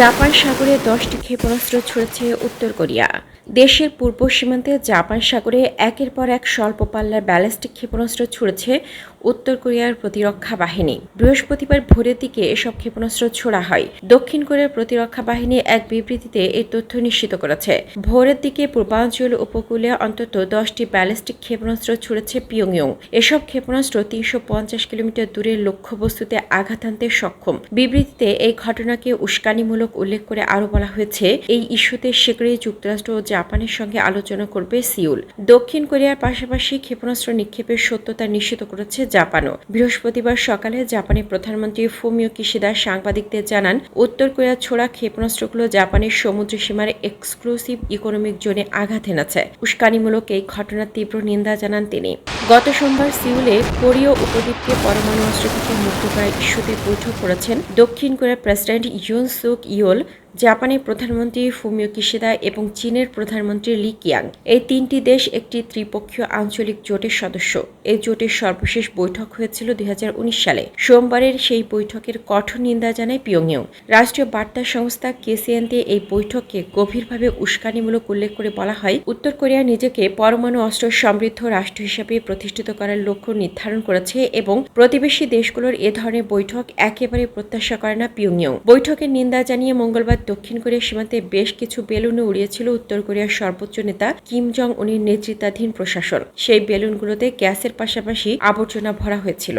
Japan সাগরে দশটি ক্ষেপণাস্ত্র ছুড়েছে উত্তর কোরিয়া। দেশের পূর্ব সীমান্তে জাপান সাগরে একের পর এক স্বল্প পাল্লার ব্যালিস্টিক ক্ষেপণাস্ত্র ছুড়েছে উত্তর কোরিয়ার প্রতিরক্ষা বাহিনী। বৃহস্পতিবার ভোরের দিকে এসব ক্ষেপণাস্ত্র ছোড়া হয়। দক্ষিণ কোরিয়ার প্রতিরক্ষা বাহিনী এক বিবৃতিতে এই তথ্য নিশ্চিত করেছে। ভোরের দিকে পূর্বাঞ্চল উপকূলে অন্তত দশটি ব্যালিস্টিক ক্ষেপণাস্ত্র ছুড়েছে পিয়ংইয়ং। এসব ক্ষেপণাস্ত্র তিনশো পঞ্চাশ কিলোমিটার দূরের লক্ষ্যবস্তুতে আঘাত আনতে সক্ষম। বিবৃতিতে এই ঘটনাকে উস্কানিমূলক উল্লেখ করে আরও বলা হয়েছে, এই ইস্যুতে শীঘ্রই যুক্তরাষ্ট্র ও জাপানের সঙ্গে আলোচনা করবে সিউল। দক্ষিণ কোরিয়ার পাশাপাশি ক্ষেপণাস্ত্র নিক্ষেপের সত্যতা নিশ্চিত করেছে জাপানও। বৃহস্পতিবার সকালে জাপানের প্রধানমন্ত্রী ফুমিও কিশিদা সাংবাদিকদের জানান, উত্তর কোরিয়ার ছোড়া ক্ষেপণাস্ত্রগুলো জাপানের সমুদ্র সীমার এক্সক্লুসিভ ইকোনমিক জোনে আঘাত এনেছে। উস্কানিমূলক এই ঘটনার তীব্র নিন্দা জানান তিনি। গত সোমবার সিউলে কোরীয় উপদ্বীপকে পরমাণু অস্ত্র থেকে মুক্ত করার ইস্যুতে বৈঠক করেছেন দক্ষিণ কোরিয়ার প্রেসিডেন্ট ইউন সুক ইয়োল। জাপানের প্রধানমন্ত্রী ফুমিও কিশিদা এবং চীনের প্রধানমন্ত্রী লি কিয়াং। এই তিনটি দেশ একটি ত্রিপক্ষীয় আঞ্চলিক জোটের সদস্য। এই জোটের সর্বশেষ বৈঠক হয়েছিল দু হাজার উনিশ সালে। সোমবারের সেই বৈঠকের কঠোর নিন্দা জানায় পিয়ংইয়ং। রাষ্ট্রীয় বার্তা সংস্থা কেসিএনতে এই বৈঠককে গভীরভাবে উস্কানিমূলক উল্লেখ করে বলা হয়, উত্তর কোরিয়া নিজেকে পরমাণু অস্ত্র সমৃদ্ধ রাষ্ট্র হিসেবে প্রতিষ্ঠিত করার লক্ষ্য নির্ধারণ করেছে এবং প্রতিবেশী দেশগুলোর এ ধরনের বৈঠক একেবারে প্রত্যাশা করে না পিয়ংইয়ং। বৈঠকের নিন্দা জানিয়ে মঙ্গলবার দক্ষিণ কোরিয়া সীমান্তে বেশ কিছু বেলুনে উড়িয়েছিল উত্তর কোরিয়ার সর্বোচ্চ নেতা কিম জং উনির নেতৃত্বাধীন প্রশাসন। সেই বেলুনগুলোতে গ্যাসের পাশাপাশি আবর্জনা ভরা হয়েছিল।